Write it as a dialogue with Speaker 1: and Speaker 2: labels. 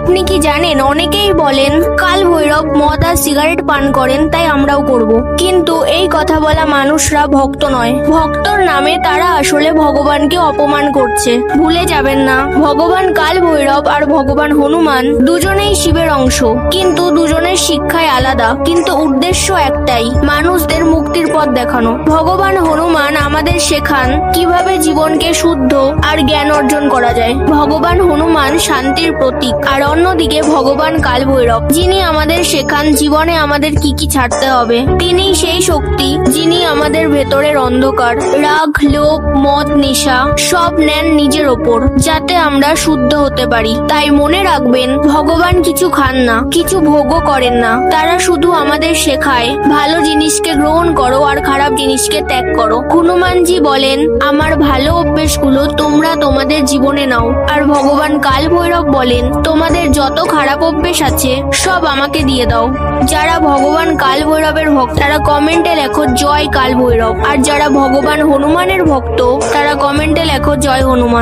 Speaker 1: আপনি কি জানেন, অনেকেই বলেন, কাল ভৈরব মদ আর সিগারেট পান করেন, তাই আমরাও করব। কিন্তু এই কথা বলা মানুষরা ভক্ত নয়। ভক্তর নামে তারা আসলে ভগবানকে অপমান করছে। ভুলে যাবেন না, ভগবান কাল ভৈরব আর ভগবান হনুমান দুজনেই শিবের অংশ। কিন্তু দুজনের শিক্ষায় আলাদা, কিন্তু উদ্দেশ্য একটাই, মানুষদের মুক্তির পথ দেখানো। ভগবান হনুমান আমাদের শেখান কীভাবে জীবনকে শুদ্ধ আর জ্ঞান অর্জন করা যায়। ভগবান হনুমান শান্তির প্রতীক, আর অন্যদিকে ভগবান কাল ভৈরব যিনি আমাদের শেখান জীবনে আমাদের কি কি ছাড়তে হবে তিনি সেই শক্তি আমাদের ভেতরের অন্ধকার, রাগ, লোভ, মদ, নেশা, সব নেন নিজের ওপর, যাতে আমরা শুদ্ধ হতে পারি। তাই মনে রাখবেন, ভগবান কিছু খান না, কিছু ভোগও করেন না। তারা শুধু আমাদের শেখায়, ভালো জিনিসকে গ্রহণ করো আর খারাপ জিনিসকে ত্যাগ করো। হনুমানজি বলেন, আমার ভালো অভ্যেসগুলো তোমরা তোমাদের জীবনে নাও। আর ভগবান কাল ভৈরব বলেন, তোমাদের যত খারাপ অভ্যেস আছে, সব আমাকে দিয়ে দাও। যারা ভগবান কাল ভৈরবের ভক্ত, তারা কমেন্টে লেখো, জয় কাল ভৈরব। আর যারা ভগবান হনুমানের ভক্ত তারা কমেন্টে লেখো জয় হনুমান।